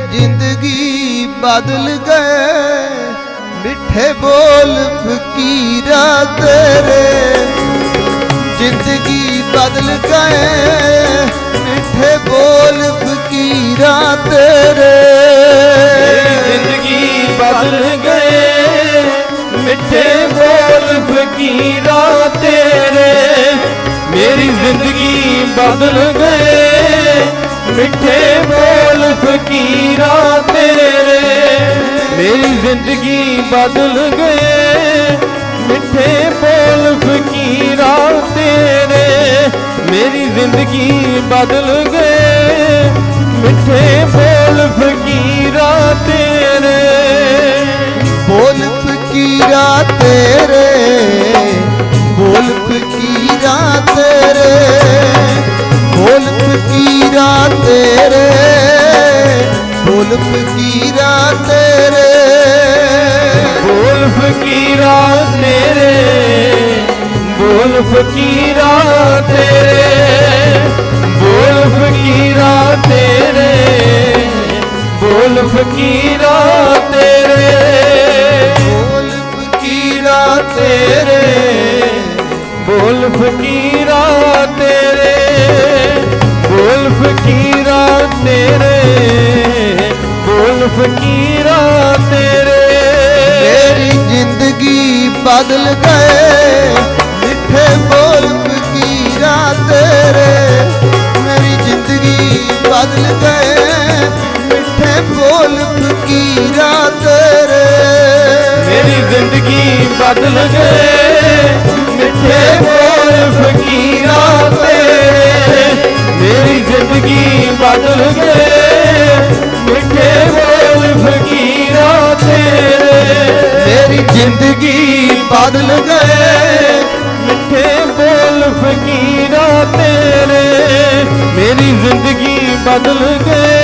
ਜ਼ਿੰਦਗੀ ਬਦਲ ਗਏ ਮਿੱਠੇ ਬੋਲ ਫਕੀਰਾ ਤੇਰੇ ਜ਼ਿੰਦਗੀ ਬਦਲ ਗਏ ਮਿੱਠੇ ਬੋਲ ਫਕੀਰਾ ਤੇਰੇ ਜ਼ਿੰਦਗੀ ਬਦਲ ਗਏ ਮਿੱਠੇ ਬੋਲ ਫਕੀਰਾ ਤੇਰੇ ਮੇਰੀ ਜ਼ਿੰਦਗੀ ਬਦਲ ਗਏ ਜ਼ਿੰਦਗੀ ਬਦਲ ਗਏ। ਮਿੱਠੇ ਬੋਲ ਫਕੀਰਾ ਤੇਰੇ। ਮੇਰੀ ਜ਼ਿੰਦਗੀ ਬਦਲ ਗਏ। ਫਕੀਰਾ ਤੇਰੇ। ਬੋਲ ਫਕੀਰਾ ਤੇਰੇ ਬੋਲ ਫਕੀਰਾ ਤੇਰੇ ਬੋਲ ਫਕੀਰਾ ਤੇਰੇ ਬੋਲ ਫਕੀਰਾ ਤੇਰੇ। ਬੋਲ ਫਕੀਰਾ ਤੇਰੇ। ਬੋਲ ਫਕੀਰਾ ਤੇਰੇ ਬੋਲ ਫਕੀਰਾ ਤੇਰੇ। ਫਕੀਰਾ ਤੇਰੇ। ਮੇਰੀ ਜ਼ਿੰਦਗੀ ਬਦਲ ਗਏ ਮਿੱਠੇ ਬੋਲ ਫਕੀਰਾ ਤੇਰੇ। ਮੇਰੀ ਜ਼ਿੰਦਗੀ ਬਦਲ ਗਏ ਮਿੱਠੇ ਬੋਲ ਫਕੀਰਾ ਤੇਰੇ। ਮੇਰੀ ਜ਼ਿੰਦਗੀ ਬਦਲ ਗਏ ਮਿੱਠੇ ਬੋਲ ਫਕੀਰਾ ਤੇਰੇ। ਮੇਰੀ ਜ਼ਿੰਦਗੀ ਬਦਲ ਗਏ। ਤੇਰੇ ਮੇਰੀ ਜ਼ਿੰਦਗੀ ਬਦਲ ਗਏ